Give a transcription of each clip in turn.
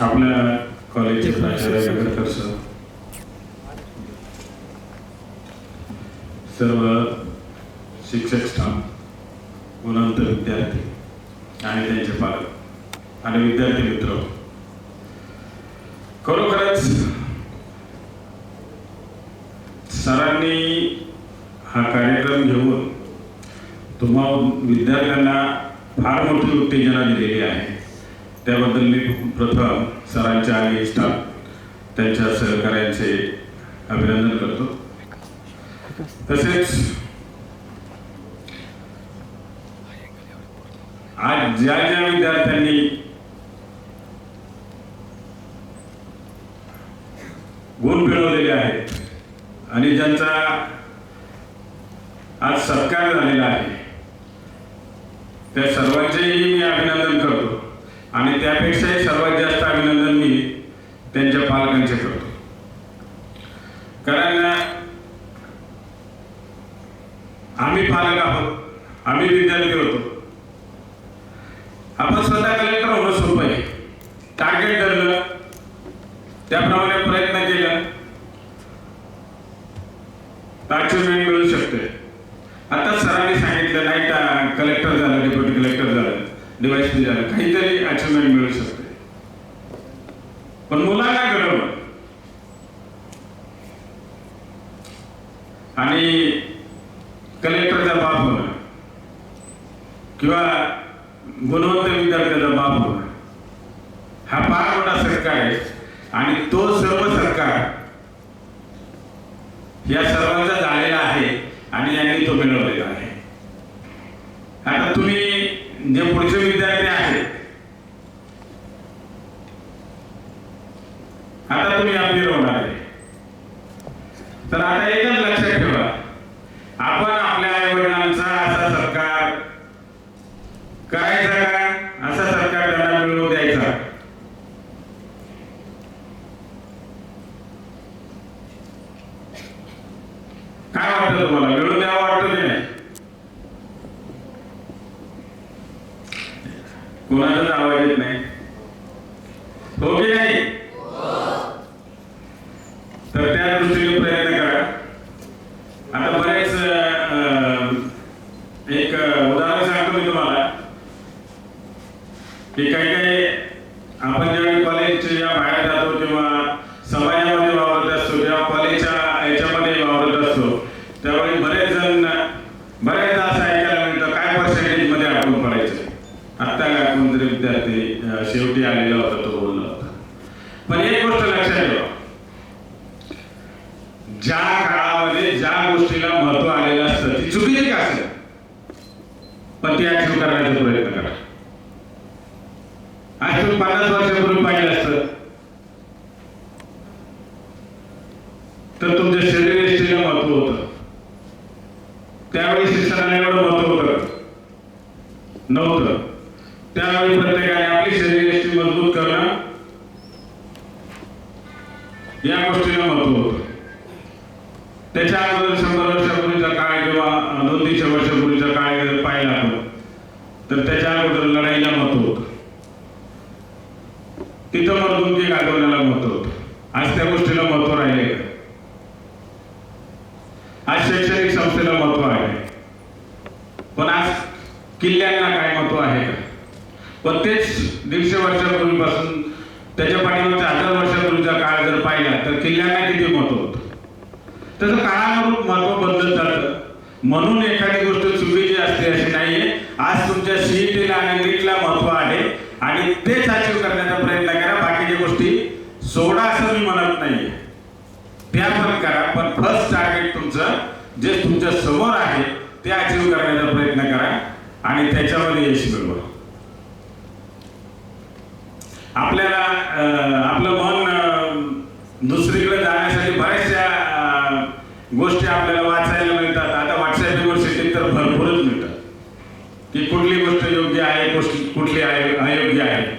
आपल्या कॉलेजचे प्राचार्य गंगाधर सर? सर्व शिक्षक स्टाफ गुणवंत विद्यार्थी आणि त्यांचे पालक आणि विद्यार्थी मित्र. खरोखरच सरांनी हा कार्यक्रम घेऊन तुम्हा विद्यार्थ्यांना फार मोठी उत्तेजना दिलेली आहे. त्याबद्दल मी प्रथम सरांचे आणि स्टाफ त्यांच्या सहकार्यांचे अभिनंदन करतो. तसेच आज ज्या ज्या विद्यार्थ्यांनी गुण मिळवलेले आहेत आणि ज्यांचा आज सत्कार झालेला आहे त्या सर्वांचेही मी अभिनंदन करतो. आणि त्यापेक्षाही सर्वात जास्त अभिनंदन मी त्यांच्या पालकांचे करतो. कारण आम्ही पालक आहोत आम्ही विद्यार्थी होतो. आपण स्वतः कलेक्टर होणं सोपं आहे. टार्गेट धरलं त्याप्रमाणे प्रयत्न केला अचिव्हमेंट मिळू शकते आता सरांनी सांगितलं नाही कलेक्टर झालं डेप्युटी कलेक्टर झालं डिवाइस पी काहीतरी अचिव्हमेंट मिळू शकते. पण मुलांना घडवलं आणि कलेक्टरचा बाप होणं. किंवा गुणवंत विद्यार्थ्याचा बाप होणं. हा फार मोठा सरकार आहे. आणि तो सर्व सरकार या सर्वांचा झालेला आहे आणि यांनी तो मिळवलेला आहे आता तुम्ही जे पुढचे विद्यार्थी आहेत आता तुम्ही आपली होणार आहे तर आता एकच लक्षात ठेवा आपण आपल्या आई वडिलांचा असा सरकार करायचा का असा सरकार त्यांना मिळवून द्यायचा काय वाटतं तुम्हाला मिळून द्यावं वाटतं की नाही कोणाचाच आवाज येत नाही हो की नाही तर त्या दृष्टीने प्रयत्न करा आता बरेच अं, एक उदाहरण सांगतो मी तुम्हाला. की काही काही आपण ज्यावेळी कॉलेजच्या बाहेर जातो किंवा समाजामध्ये वावरत असतो किंवा कॉलेजच्या याच्यामध्ये वावरत असतो त्यावेळी बरेच जण बरेचदा असं ऐकायला मिळतं काय पर्सेंटेजमध्ये आपण पडायचं आत्ता काय कोणतरी विद्यार्थी अं, शेवटी आलेला होता तो बोलला होता पण एक गोष्ट लक्षात ठेवा ज्या काळामध्ये ज्या गोष्टीला महत्त्व आलेलं असतं ती चुकीची का असेल पण ती अचीव करण्याचा प्रयत्न करा आज तुम्ही पन्नास वर्षापूर्वी पाहिलं असतं तर तुमच्या शरीर यष्टीला महत्त्व होतं त्यावेळी शिक्षणाला एवढं महत्त्व होतं नव्हतं त्यावेळी प्रत्येकाने आपली शरीर यष्टी मजबूत करणं या गोष्टीला महत्त्व होतं. त्याच्या अगोदर शंभर वर्षापूर्वीचा काळ किंवा दोन तीनशे वर्षापूर्वीचा काळ जर पाहिला आपण तर त्याच्या अगोदर लढाईला महत्त्व होतं तिथं मर्दुमकी गाजवण्याला महत्त्व होतं आज त्या गोष्टीला महत्त्व राहिले का आज शैक्षणिक संस्थेला महत्त्व आहे पण आज किल्ल्यांना काय महत्त्व आहे का पण तेच दीडशे वर्षापूर्वीपासून त्याच्या पाठीमागच्या हजार वर्षापूर्वीचा काळ जर पाहिला तर किल्ल्यांना किती महत्त्व होतं तसं काळानुरूप महत्त्व बदलत जातं म्हणून एखादी गोष्ट चुकीची असते अशी नाहीये आज तुमच्या सीईटीला आणि नीटला महत्त्व आहे आणि तेच अचीव करण्याचा प्रयत्न करा बाकीच्या गोष्टी सोडा असं मी म्हणत नाहीये त्या पण करा पण फर्स्ट टार्गेट तुमचं जे तुमच्यासमोर आहे ते अचीव करण्याचा प्रयत्न करा आणि त्याच्यामध्ये यश मिळवा आपल्याला आपलं मन दुसरीकडे जाण्यासाठी बऱ्याचशा गोष्टी आपल्याला वाचायला मिळतात. आता व्हॉट्सअप युनिव्हर्सिटीत तर भरपूरच मिळतात. की कुठली गोष्ट योग्य आहे कुठली कुठली आहे- अयोग्य आहे?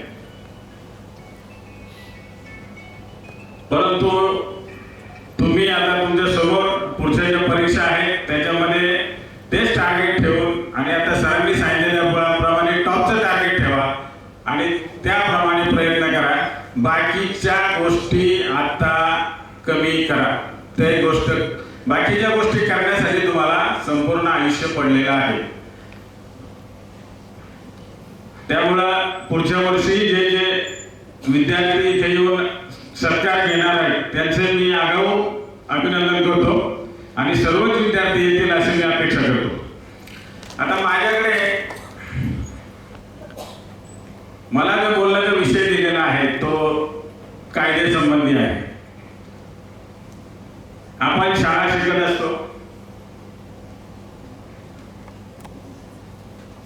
करा. ते गोष्ट बाकीच्या गोष्टी करण्यासाठी तुम्हाला संपूर्ण आयुष्य पडलेलं आहे. त्यामुळं पुढच्या वर्षी जे जे विद्यार्थी इथे येऊन सरकार घेणार आहे त्यांचे मी आगाऊ अभिनंदन करतो आणि सर्वच विद्यार्थी येतील अशी मी अपेक्षा करतो. आता माझ्याकडे मला जो बोलण्याचा विषय दिलेला आहे तो कायदे संबंधी आहे. आपण शाळा शिकत असतो.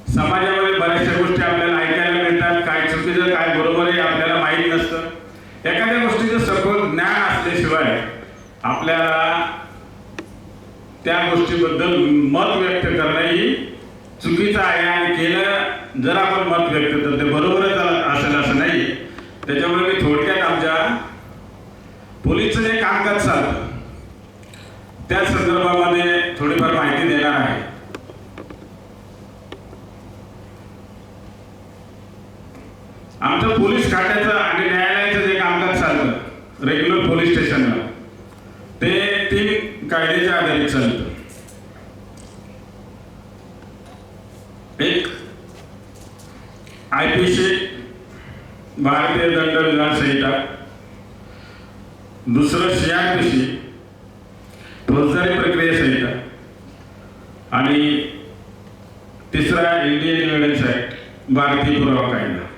समाजामध्ये बऱ्याचशा गोष्टी आपल्याला ऐकायला मिळतात. काय चुकीचं काय बरोबर आहे आपल्याला माहीत नसतं. एखाद्या गोष्टीचं सखोल ज्ञान असल्याशिवाय आपल्याला त्या गोष्टीबद्दल मत व्यक्त करणं ही चुकीचं आहे आणि केलं जर आपण मत व्यक्त तर ते बरोबरच असेल असं नाही. त्याच्यामुळे मी थोडक्यात आमच्या पोलीसचं जे कामकाज चालतं त्या संदर्भामध्ये थोडीफार माहिती देणार आहे. आमचं पोलीस खात्याचं आणि न्यायालय जे कामकाज चालतं रेग्युलर पोलीस स्टेशनला ते तीन कायद्याच्या आधारित चालतं एक आय पी सी भारतीय दंड विधान संहिता दुसरं सी आर पी सी फौजदारी प्रक्रिया संहिता आणि तिसरा इंडियन एव्हिडन्स ऍक्ट भारतीय पुरावा कायदा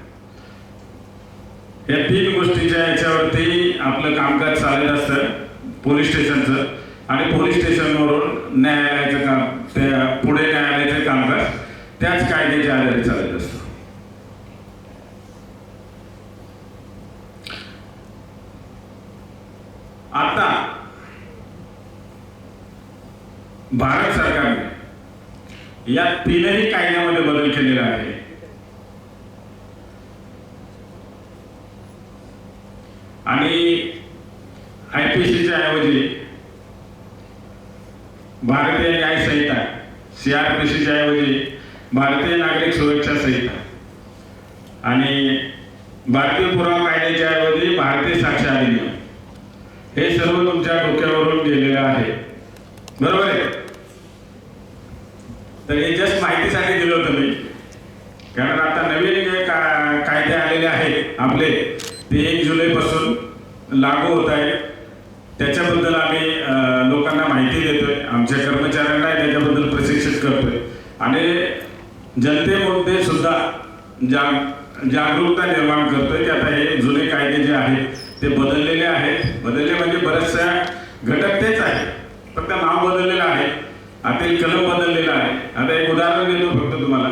या तीन गोष्टीच्या याच्यावरती आपलं कामकाज चालत असतं पोलीस स्टेशनचं आणि पोलीस स्टेशनवरून न्यायालयाचं काम त्या पुढे न्यायालयाचं कामकाज त्याच कायद्याच्या आधारे चालत असतं आता भारत सरकारने या तीनही कायद्यामध्ये बदल केलेला आहे. आणि आय पी सीच्या ऐवजी भारतीय न्याय संहिता सी आर पी ऐवजी भारतीय नागरिक सुरक्षा संहिता आणि भारतीय पुरावा कायद्याच्या ऐवजी भारतीय साक्ष अधिनियम हे सर्व तुमच्या डोक्यावरून गेलेलं आहे बरोबर आहे तर हे जस्ट माहितीसाठी दिलं होतं मी कारण आता नवीन जे का कायदे आलेले आहेत आपले ते एक जुलैपासून लागू होत आहे त्याच्याबद्दल आम्ही अ, लोकांना माहिती देतोय. आमच्या कर्मचाऱ्यांना त्याच्याबद्दल प्रशिक्षित करतोय. आणि जनतेमध्ये सुद्धा जाग जागरूकता निर्माण करतोय की आता हे जुने कायदे जे आहेत ते बदललेले आहेत. बदलले म्हणजे बऱ्याचशा घटक तेच आहे फक्त नाव बदललेलं आहे. आतील कलम बदललेला आहे. आता एक उदाहरण देतो फक्त तुम्हाला.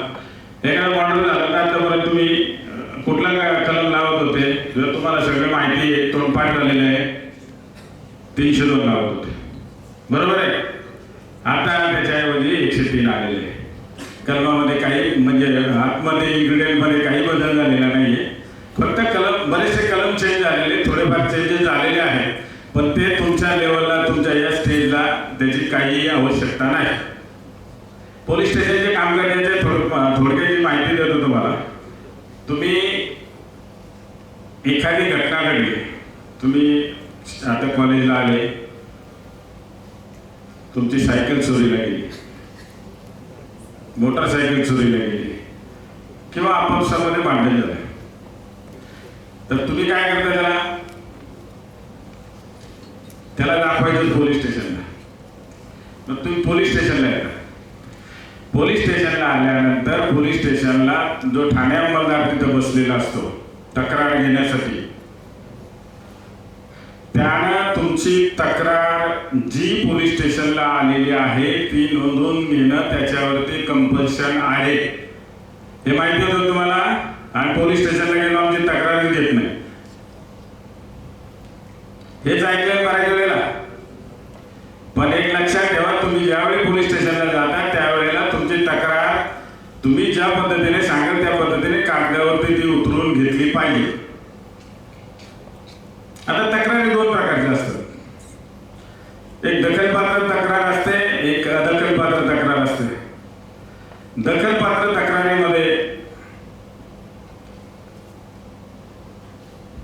एखादा मॉडेल झालं तर आतापर्यंत तुम्ही अ, कुठला का- कलम लावत होते जर तुम्हाला सगळं माहिती आहे तोंडपाठ झालेलं आहे तीनशे दोन लावत होते बरोबर आहे. आता त्याच्याऐवजी एकशे तीन आलेले. आहे कलमामध्ये काही म्हणजे आतमध्ये ingredient काही बदल झालेला नाहीये. फक्त कलम बरेचसे कलम चेंज झालेले थोडेफार चेंजेस झालेले आहेत. पण ते तुमच्या लेवलला तुमच्या या स्टेजला त्याची काही आवश्यकता नाही. पोलीस स्टेशनचे काम करण्याचे थोडक्याची माहिती देतो तुम्हाला. तुम्ही एखादी घटना घडली. तुम्ही आता कॉलेजला आले. तुमची सायकल चोरीला गेली. मोटरसायकल चोरीला गेली. किंवा आपापसामध्ये भांडण झालं. तर तुम्ही काय करता त्याला? त्याला दाखवायचं पोलीस स्टेशनला. मग तुम्ही पोलीस स्टेशनला येता. पोलीस स्टेशनला आल्यानंतर पोलीस स्टेशनला जो ठाणे अंमलदार तिथं बसलेला असतो तक्रार घेण्यासाठी तुमची तक्रार जी पोलीस स्टेशनला आलेली आहे ती नोंदवून घेणं त्याच्यावरती कंपल्शन आहे. हे माहिती होतं तुम्हाला? आणि पोलीस स्टेशनला गेलो आमची तक्रार घेत नाही. हेच ऐकलं बऱ्याच वेळेला पण एक लक्षात ठेवा तुम्ही ज्यावेळी पोलीस स्टेशनला जाता त्यावेळेला तुमची तक्रार तुम्ही ज्या पद्धतीने सांगाल त्या पद्धतीने कागदावरती ती उतरून घेतली पाहिजे. आता तक्रारी दोन प्रकारच्या असतात एक दखलपात्र तक्रार असते एक अदखलपात्र तक्रार असते दखलपात्र तक्रारीमध्ये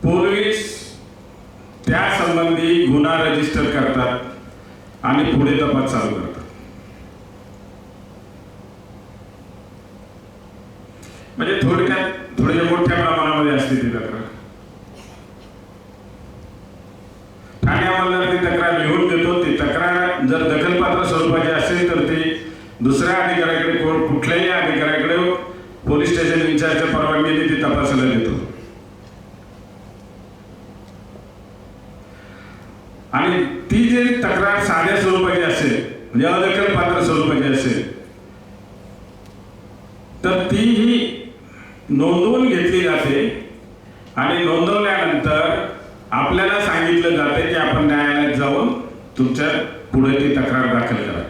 पोलीस त्या संबंधी गुन्हा रजिस्टर करतात आणि पुढे तपास चालू करतात म्हणजे थोडक्यात थोडी मोठ्या प्रमाणामध्ये असते ती तक्रार ठाणे अंमलदार ती तक्रार लिहून देतो ती तक्रार जर दखलपात्र स्वरूपाची असेल तर ती दुसऱ्या अधिकाऱ्याकडे कोण कुठल्याही अधिकाऱ्याकडे पोलीस स्टेशन इन्चार्जच्या परवानगीने ती तपासायला देतो आणि ती जी तक्रार साध्या स्वरूपाची असेल म्हणजे अदखलपात्र स्वरूपाची असेल तर ती ही नोंदवून घेतली जाते आणि नोंदवल्यानंतर आपल्याला सांगितलं जाते की आपण न्यायालयात जाऊन तुमच्यापुढे ती तक्रार दाखल करा.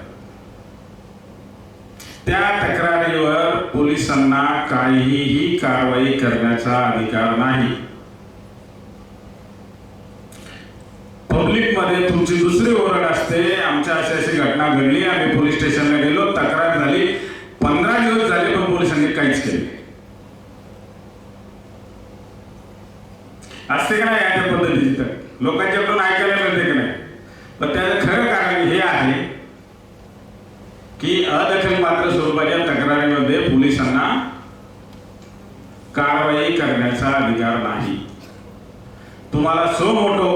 त्या तक्रारीवर पोलिसांना काहीही कारवाई करण्याचा अधिकार नाही पब्लिकमध्ये तुमची दुसरी ओरड असते आमच्या अशी अशी घटना घडली आम्ही पोलीस स्टेशनला गेलो तक्रार झाली पंधरा दिवस झाले पण पोलिसांनी काहीच केले नाही. असते का नाही याच्या पद्धतीची तर लोकांच्याकडून ऐकायला मिळते का नाही पण त्याचं खरं कारण हे आहे की अदखलपात्र स्वरूपाच्या तक्रारीमध्ये पोलिसांना कारवाई करण्याचा अधिकार नाही. तुम्हाला सो मोठो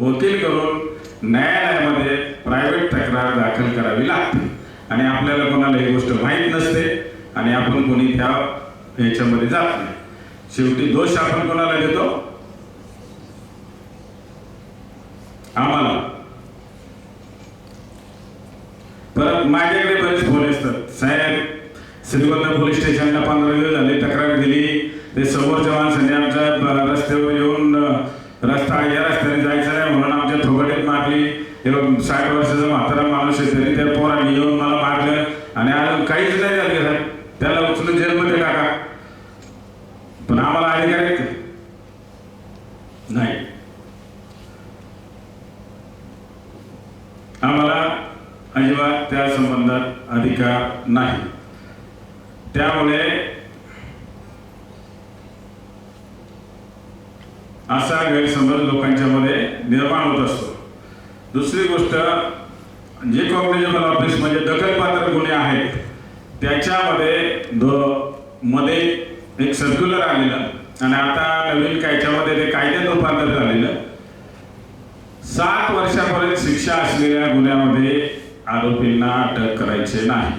वकील करून न्यायालयामध्ये प्रायव्हेट तक्रार दाखल करावी लागते. आणि आपल्याला कोणाला ही गोष्ट माहीत नसते आणि आपण कोणी त्या याच्यामध्ये जात नाही. शेवटी दोष आपण कोणाला देतो? आम्हाला. परत माझ्याकडे बरेच फोन असतात. साहेब श्रीगोंदा पोलीस स्टेशनला पंधरा दिवस झाले तक्रार दिली. ते समोरच्या माणसाने आमच्या रस्त्यावर येऊन रस्ता या रस्त्याने जायचा नाही म्हणून आमच्या थोबडीत मारली. साठ वर्षाचा म्हातारा माणूस आहे तरी त्या पोरांनी येऊन मला मारलं. आणि अजून काहीच नाही झालं साहेब. त्याला उचलून जेलमध्ये टाका. पण आम्हाला अधिकार आहेत का? नाही आम्हाला अजिबात त्या संबंधात अधिकार नाही. त्यामुळे असा गैरसमज लोकांच्या मध्ये निर्माण होत असतो. दुसरी गोष्ट जे कॉग्निजेबल ऑफिस म्हणजे दखलपात्र गुन्हे आहेत त्याच्यामध्ये मध्ये एक सर्क्युलर आलेलं आणि आता नवीन कायच्यामध्ये ते कायद्यात रूपांतर झालेलं. सात वर्षापर्यंत शिक्षा असलेल्या गुन्ह्यामध्ये आरोपींना अटक करायचे नाही.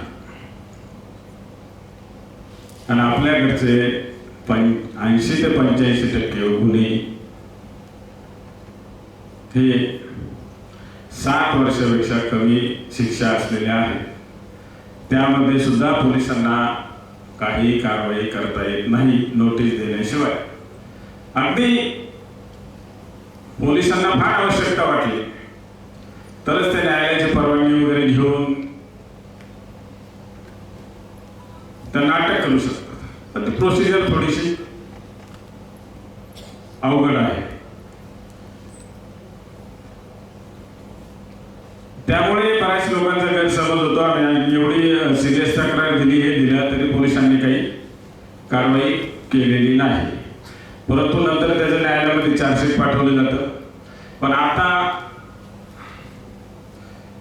आणि आपल्याकडचे पं ऐंशी ते पंच्याऐंशी टक्के गुन्हे हे सात वर्षापेक्षा कमी शिक्षा असलेल्या आहेत. त्यामध्ये सुद्धा पोलिसांना काही कारवाई करता येत नाही नोटीस देण्याशिवाय. अगदी पोलिसांना फार आवश्यकता वाटली. तरच ते न्यायालयाची परवानगी वगैरे घेऊन त्यांना अटक करू शकतात. पण ती प्रोसिजर थोडीशी अवघड आहे. त्यामुळे बऱ्याच लोकांचा गैरसमज होतो आणि एवढी सिरियस तक्रार दिली हे दिल्या तरी पोलिसांनी काही कारवाई केलेली नाही. परंतु नंतर त्याचं न्यायालयामध्ये चार्जशीट पाठवलं जातं. पण आता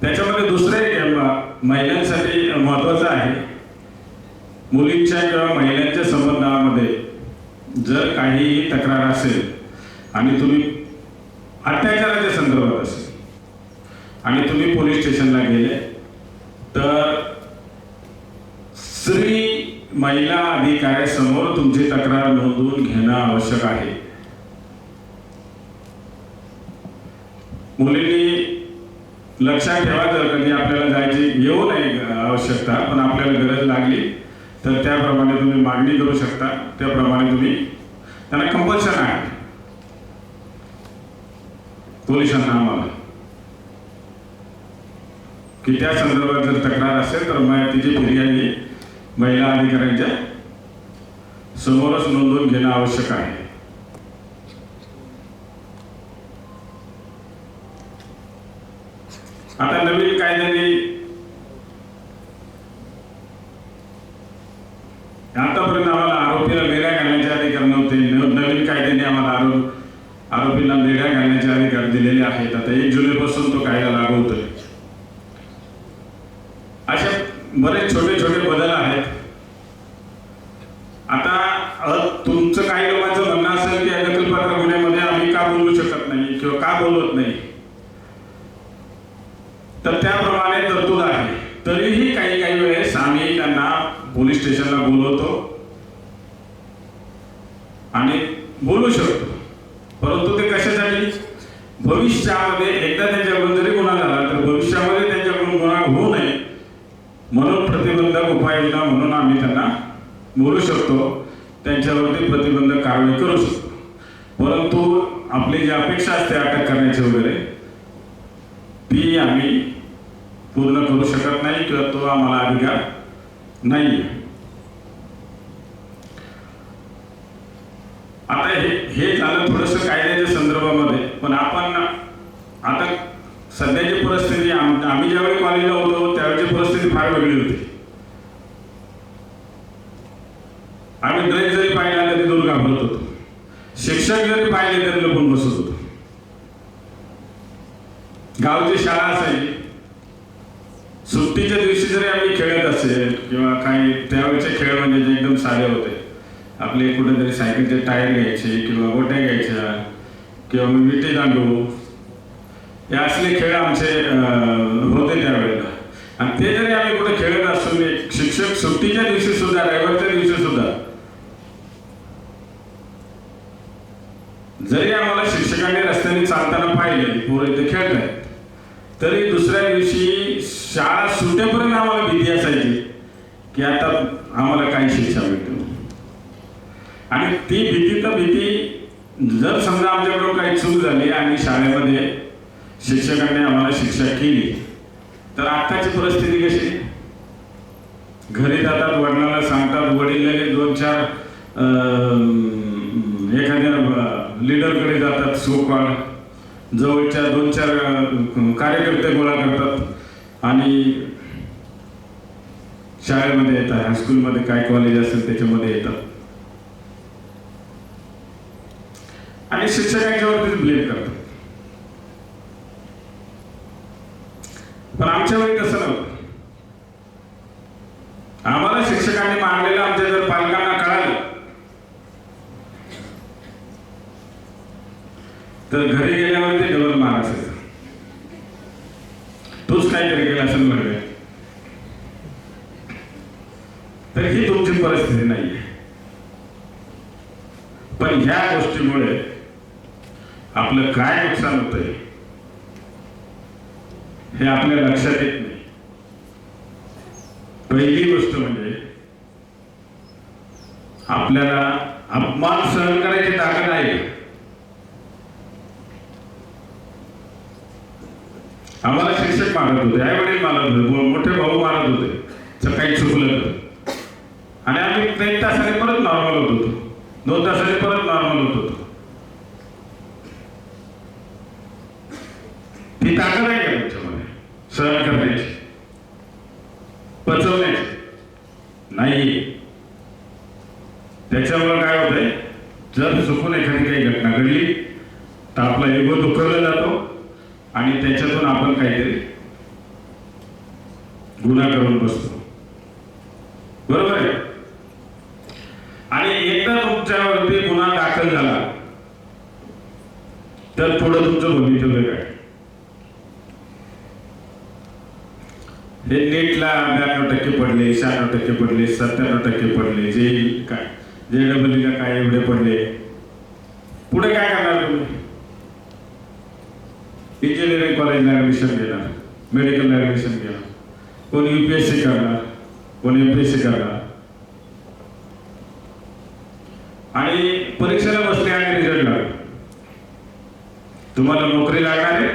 त्याच्यामध्ये दुसरं एक आहे बा- महिलांसाठी महत्वाचं आहे मुलींच्या किंवा महिलांच्या संबंधामध्ये जर काही तक्रार असेल आणि तुम्ही अत्याचाराच्या संदर्भात असेल आणि तुम्ही पोलीस स्टेशनला गेले तर स्त्री महिला अधिकाऱ्यासमोर तुमची तक्रार नोंदवून घेणं आवश्यक आहे. मुलींनी लक्षात ठेवा जर कधी आपल्याला जायची येऊ नये आवश्यकता पण आपल्याला गरज लागली तर त्याप्रमाणे तुम्ही मागणी करू शकता त्याप्रमाणे तुम्ही त्यांना कंपल्शन आहे. पोलिसांना आम्हाला. की त्या संदर्भात जर तक्रार असेल तर मग तिची फिर्यादी महिला अधिकाऱ्यांच्या समोरच नोंदवून घेणं आवश्यक आहे. आता नवीन कायद्याने आतापर्यंत आम्हाला आरोपीला वेगळ्या घालण्याचे अधिकार नव्हते नवीन कायद्याने आम्हाला आरोप आरोपींना बेड्या घालण्याचे अधिकार दिलेले आहेत. आता एक जुलैपासून तो कायदा लागू होतोय असे बरेच छोटे छोटे बदल आहेत आता अ, तुमचं काही लोकांचं म्हणणं असेल की अदखलपात्र गुन्ह्यामध्ये आम्ही का बोलू शकत नाही किंवा का बोलवत नाही तर त्याप्रमाणे तरतूद आहे तरीही काही काही वेळेस आम्ही त्यांना पोलीस स्टेशनला बोलवतो आणि बोलू शकतो परंतु ते कशासाठी भविष्यामध्ये एकदा त्यांच्याकडून जरी गुन्हा झाला तर भविष्यामध्ये त्यांच्याकडून गुन्हा होऊ नये म्हणून प्रतिबंधक उपाययोजना म्हणून आम्ही त्यांना बोलू शकतो त्यांच्यावरती प्रतिबंधक कारवाई करू शकतो. परंतु आपली जी अपेक्षा असते अटक करण्याची वगैरे ती आम्ही पूर्ण करू शकत नाही किंवा तो आम्हाला अधिकार नाही आता हे हे झालं थोडस कायद्याच्या संदर्भामध्ये पण आपण आता सध्याची परिस्थिती आम्ही ज्यावेळी कॉलेजला होतो त्यावेळेची परिस्थिती फार वेगळी होती. आम्ही ड्रेस जरी पाहिला तरी दूर घाबरत होतो. शिक्षक जरी पाहिले तरी लपून बसत होतो. गावची शाळा असायची सुट्टीच्या दिवशी जरी आम्ही खेळत असेल किंवा काही त्यावेळेचे खेळ म्हणजे जे एकदम साधे होते आपले कुठेतरी सायकलचे टायर घ्यायचे किंवा गोट्या घ्यायच्या किंवा मग विटी दांडू हे असले खेळ आमचे होते त्यावेळेला. आणि ते जरी आम्ही कुठे खेळत असतो एक शिक्षक सुट्टीच्या दिवशी सुद्धा रविवारच्या दिवशी सुद्धा जरी आम्हाला शिक्षकांनी रस्त्याने चालताना पाहिले पोरं इथे खेळत तरी दुसऱ्या दिवशी शाळा सुटेपर्यंत आम्हाला भीती असायची की आता आम्हाला काही शिक्षा भेटेल आणि ती भीती तर भीती जर समजा आमच्याकडून काही चूक झाली आणि शाळेमध्ये शिक्षकांनी आम्हाला शिक्षा केली तर आत्ताची परिस्थिती कशी घरी जातात वडिलांना सांगतात वडील दोन चार अं, एखाद्या लिडरकडे जातात सोकॉल जवळच्या दोन चार कार्यकर्ते गोळा करतात आणि शाळेमध्ये येतात हायस्कूलमध्ये काय कॉलेज असेल त्याच्यामध्ये येतात. आणि शिक्षकांच्यावरतीच ब्लेम करतात. पण आमच्या वेळी तसं नव्हतं. आम्हाला शिक्षकांनी मारलेलं आमच्या जर पालकांना तर घरी गेल्यावरती डबल मार असायचा तूच काहीतरी गेला असं म्हणूया तर ही तुमची परिस्थिती नाहीये. पण ह्या गोष्टीमुळे आपलं काय नुकसान होत हे आपल्या लक्षात येत नाही. पहिली गोष्ट म्हणजे आपल्याला अपमान सहन करायची ताकद आहे आम्हाला शिक्षक मारत होते. आई वडील मारत होते. मोठे भाऊ मारत होते. सकाळी चुकलं तर. आणि आम्ही एक तासाने परत नॉर्मल होत होतो. दोन तासाने परत नॉर्मल होत होतो. ती ताकद आहे का तुमच्यामध्ये? सहन करण्याची. पचवण्याची नाही त्याच्यामुळे काय होतंय जर चुकून एखादी काही घटना घडली तर आपला एगो दुखवला जातो आणि त्याच्यातून आपण काहीतरी गुन्हा करून बसतो बरोबर आहे आणि एकदा तुमच्यावरती गुन्हा दाखल झाला तर पुढं तुमचं भवितव्य काय हे नीटला ब्याण्णव टक्के पडले शहाण्णव टक्के पडले सत्त्याण्णव टक्के पडले जे काय जे डबलईला काय एवढे पडले. पुढे काय करणार तुम्ही? इंजिनिअरिंग कॉलेजला ऍडमिशन घेणार मेडिकलला ऍडमिशन घेणार. कोण युपीएससी करणार कोण एमपीएससी करणार. आणि परीक्षेला बसले आणि रिझल्ट लागला तुम्हाला नोकरी लागणार आहे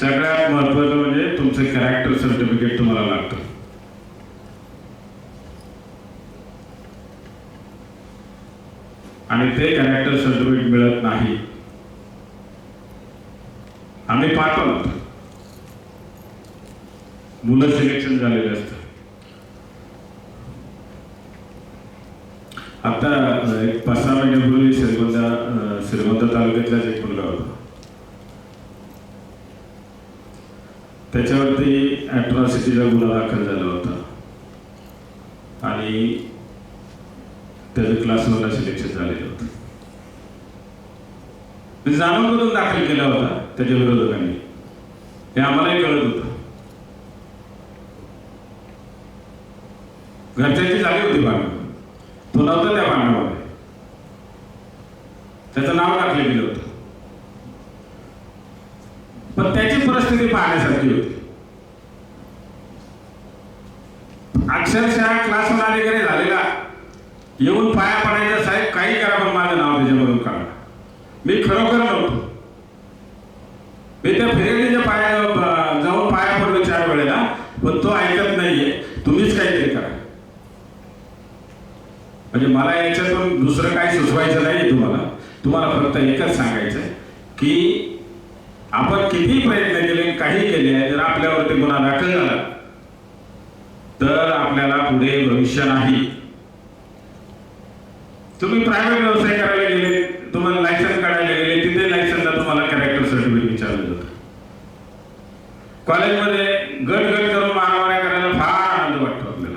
सगळ्यात महत्वाचं म्हणजे तुमचं कॅरेक्टर सर्टिफिकेट तुम्हाला लागतं. आणि ते कॅरेक्टर सर्टिफिकेट मिळत नाही. आम्ही पाठवलं मुलं सिलेक्शन झालेले असत आता एक पाच सहा महिन्यापूर्वी श्रीगोंदा अ, श्रीगोंदा तालुक्यातलाच एक मुलगा होता त्याच्यावरती ॲट्रॉसिटीचा गुन्हा दाखल झाला होता. आणि त्याचं क्लास वनला सिलेक्शन झालेलं होतं. म्हणजे जाणून करून दाखल केला होता त्याच्या विरोधकांनी. हे आम्हालाही कळत होतं. घरच्याची झाली होती भांडण तो नव्हता त्या भांडणामध्ये त्याचं नाव टाकलं गेलं होतं. पण त्याची परिस्थिती पाहण्यासारखी होती. अक्षरशः क्लास वन अधिकारी झालेला. येऊन पाया पडायचा साहेब काही करा पण माझं नाव त्याच्यामधून काढा. मी खरोखर नव्हतो मी त्या फिर्यादीच्या पाया जाऊन पाया पडलो चार वेळेला पण तो ऐकत नाहीये. तुम्हीच काहीतरी करा. म्हणजे मला याच्यातून दुसरं काही सुचवायचं नाही तुम्हाला. तुम्हाला फक्त एकच सांगायचं आहे की आपण किती प्रयत्न केले काही केले जर आपल्यावरती गुन्हा दाखल झाला तर आपल्याला पुढे भविष्य नाही. तुम्ही प्रायव्हेट व्यवसाय करायला गेले तुम्हाला लायसन काढायला गेले तिथे लायसनला तुम्हाला कॅरेक्टर सर्टिफिकेट विचारलं जातं. कॉलेजमध्ये गट गट करून मारामाऱ्या करायला फार आनंद वाटतो आपल्याला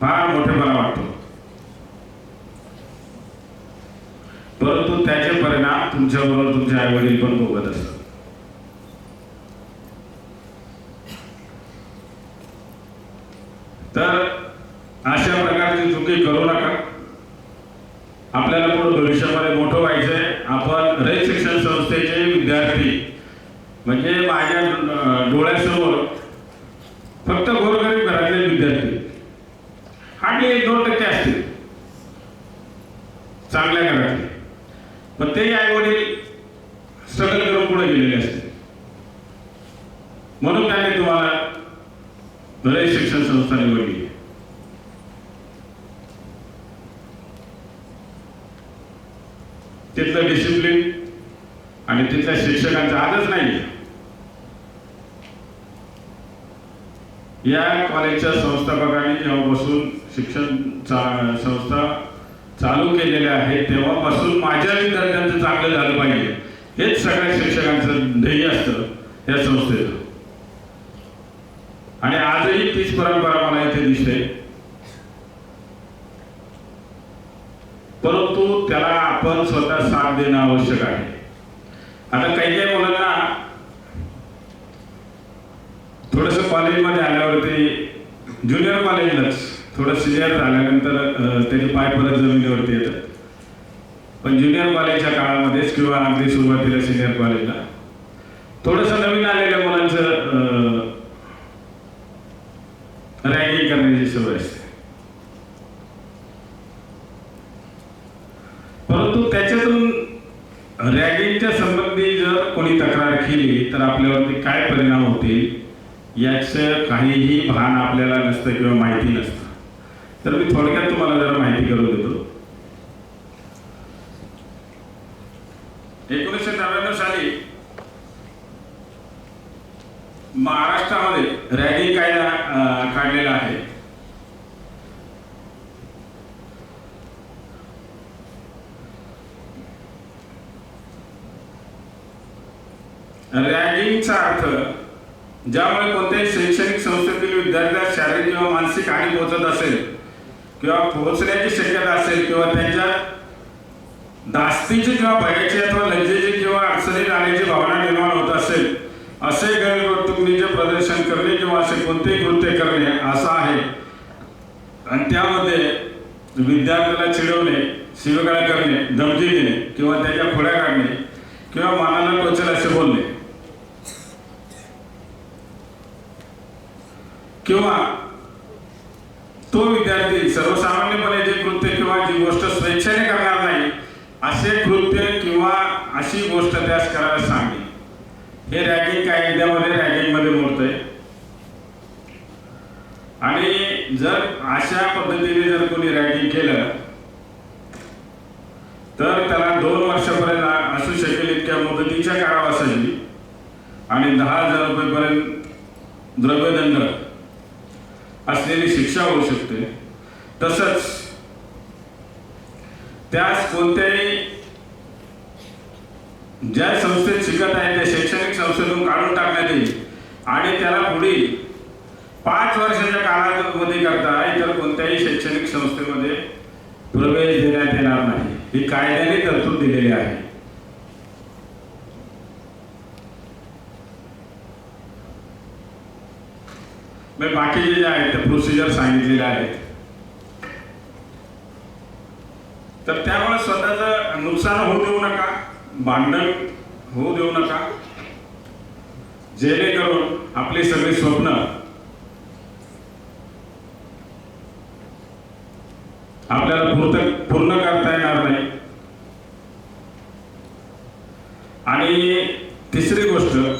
फार मोठेपणा वाटतो परंतु त्याचे परिणाम तुमच्याबरोबर तुमचे आई वडील पण भोगत असतात तर अशा प्रकारची चुकी करू नका आपल्याला पुढे भविष्यामध्ये मोठं व्हायचंय. आपण रयत शिक्षण संस्थेचे विद्यार्थी म्हणजे माझ्या डोळ्यासमोर फक्त गोरगरीब घरातले विद्यार्थी हार्डली एक दोन टक्के असतील चांगल्या घरातले पण ते आई वडील स्ट्रगल करून पुढे गेलेले असतील म्हणून त्यांनी तुम्हाला रयत शिक्षण संस्था निवडली आहे. तिथलं डिसिप्लिन आणि तिथल्या शिक्षकांचा आजच नाही या कॉलेजच्या संस्थापकांनी जेव्हापासून शिक्षण चा- संस्था चालू केलेल्या आहेत तेव्हापासून माझ्या विद्यार्थ्यांचं चांगलं झालं पाहिजे. हेच सगळ्या शिक्षकांचं ध्येय असतं या संस्थेचं. आणि आजही तीच परंपरा मला इथे दिसते. परंतु त्याला आपण स्वतः साथ देणं आवश्यक आहे. आता काही काही मुलांना थोडस कॉलेजमध्ये आल्यावरती ज्युनियर कॉलेजलाच. थोडं सिनियर झाल्यानंतर त्याचे पाय परत जमिनीवरती येतात पण ज्युनियर कॉलेजच्या काळामध्येच किंवा अगदी सुरुवातीला सिनियर कॉलेजला. थोडंसं नवीन आलेल्या मुलांचं रॅगिंग करण्याची सवय असते. परंतु त्याच्यातून रॅगिंगच्या संबंधी जर कोणी तक्रार केली तर आपल्यावरती काय परिणाम होतील? याचं काहीही भान आपल्याला नसतं किंवा माहिती नसतं. तर मी थोडक्यात तुम्हाला जरा माहिती करून देतो. एकोणीसशे नव्याण्णव साली महाराष्ट्रामध्ये रॅगिंग कायदा काढलेला आहे. रॅगिंगचा अर्थ ज्यामुळे कोणत्याही शैक्षणिक संस्थेतील विद्यार्थ्याला शारीरिक किंवा मानसिक हानी पोहोचत असेल किंवा पोहोचण्याची शक्यता असेल किंवा त्यांच्या दास्तीची किंवा भयाची अथवा लज्जेची किंवा अडचणीत आण्याची भावना निर्माण होत असेल असे गैरवर्तुकीचे प्रदर्शन करणे किंवा असे कोणतेही कृत्य करणे असं आहे. आणि त्यामध्ये विद्यार्थ्याला चिडवणे शिवगाळ करणे धमकी देणे किंवा त्याच्या फुड्या काढणे किंवा मानाला टोचेल असे बोलणे. किंवा तो विद्यार्थी सर्वसामान्यपणे जे कृत्य किंवा जी गोष्ट स्वेच्छेने करणार नाही असे कृत्य किंवा अशी गोष्ट त्यास करायला सांगेल. हे रॅगिंग कायद्यामध्ये रॅगिंगमध्ये मोडतंय. आणि जर अशा पद्धतीने जर कोणी रॅगिंग केलं तर त्याला दोन वर्षापर्यंत असू शकेल इतक्या मुदतीच्या कारावासाची. आणि दहा हजार रुपयेपर्यंत द्रव्यदंड. असलेली शिक्षा होऊ शकते. तसंच त्यास कोणत्याही ज्या संस्थेत शिकत आहे त्या शैक्षणिक संस्थेतून काढून टाकण्यात येईल. आणि त्याला पुढील पाच वर्षाच्या कालावधीमध्ये करता इतर कोणत्याही शैक्षणिक संस्थेमध्ये प्रवेश देण्यात येणार नाही. ही कायद्याने तरतूद दिलेली आहे. मग बाकीचे जे आहेत ते प्रोसिजर सांगितलेले आहेत. तर त्यामुळे स्वतःचं नुकसान होऊ देऊ नका भांडण होऊ देऊ नका. जेणेकरून आपली सगळी स्वप्न आपल्याला पूर्ण पूर्ण करता येणार नाही. आणि तिसरी गोष्ट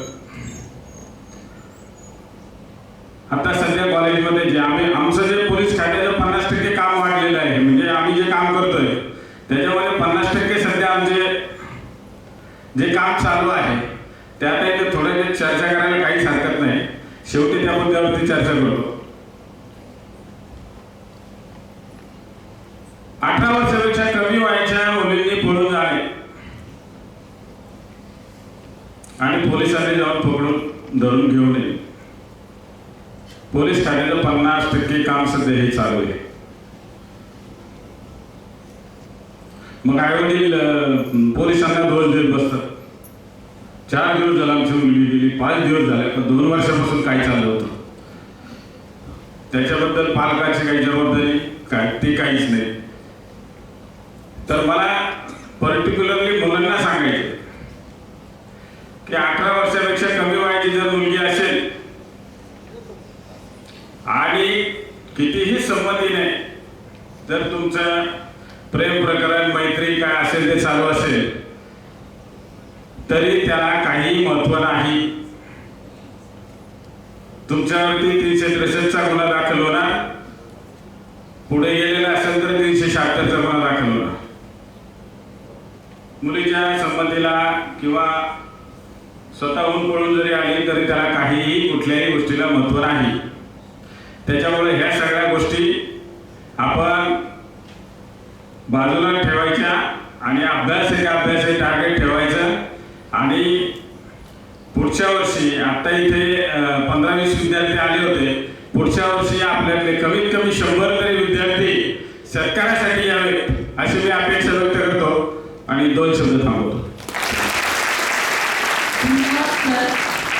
आता सध्या कॉलेजमध्ये जे आम्ही आमचं जे पोलीस खात्याचं पन्नास टक्के काम वाढलेलं आहे म्हणजे आम्ही जे काम करतोय त्याच्यामध्ये पन्नास टक्के सध्या आमचे जे काम चालू आहे त्यात थोडं चर्चा करायला काहीच हरकत नाही. शेवटी त्याबद्दल चर्चा करतो अठरा वर्षापेक्षा कमी वयाच्या मुलींनी पळून जाणे आणि पोलिसांनी जाऊन पकडून धरून घेऊ नये पोलीस खात्याचं पन्नास टक्के काम सध्या हे चालू आहे. मग आई वडील पोलिसांना दोष देत बसतात. चार दिवस झाला आमची मुलगी गेली पाच दिवस झाले पण दोन वर्षापासून काय चाललं होतं. त्याच्याबद्दल पालकाची काही जबाबदारी काय ते काहीच नाही. तर मला पर्टिक्युलरली मुलांना सांगायचं की अठरा वर्षापेक्षा कमी वयाची जर मुलगी असेल आणि कितीही संमती नाही जर तुमचं प्रेम प्रकरण मैत्री काय असेल ते चालू असेल तरी त्याला काही महत्त्व नाही. तुमच्यावरती तीनशे त्रेसष्टचा गुन्हा दाखल होणार. पुढे गेलेला असेल तर तीनशे शहात्तरचा गुन्हा दाखल होणार. मुलीच्या संमतीला किंवा स्वतःहून पळून जरी आली तरी त्याला काहीही कुठल्याही गोष्टीला महत्त्व नाही. त्याच्यामुळे ह्या सगळ्या गोष्टी आपण बाजूला ठेवायच्या आणि अभ्यास अभ्यासाचे टार्गेट ठेवायचं. आणि पुढच्या वर्षी आता इथे पंधरा वीस विद्यार्थी आले होते. पुढच्या वर्षी आपल्याकडे कमीत कमी शंभर तरी विद्यार्थी सरकारासाठी यावे अशी मी अपेक्षा व्यक्त करतो. आणि दोन शब्द थांबवतो.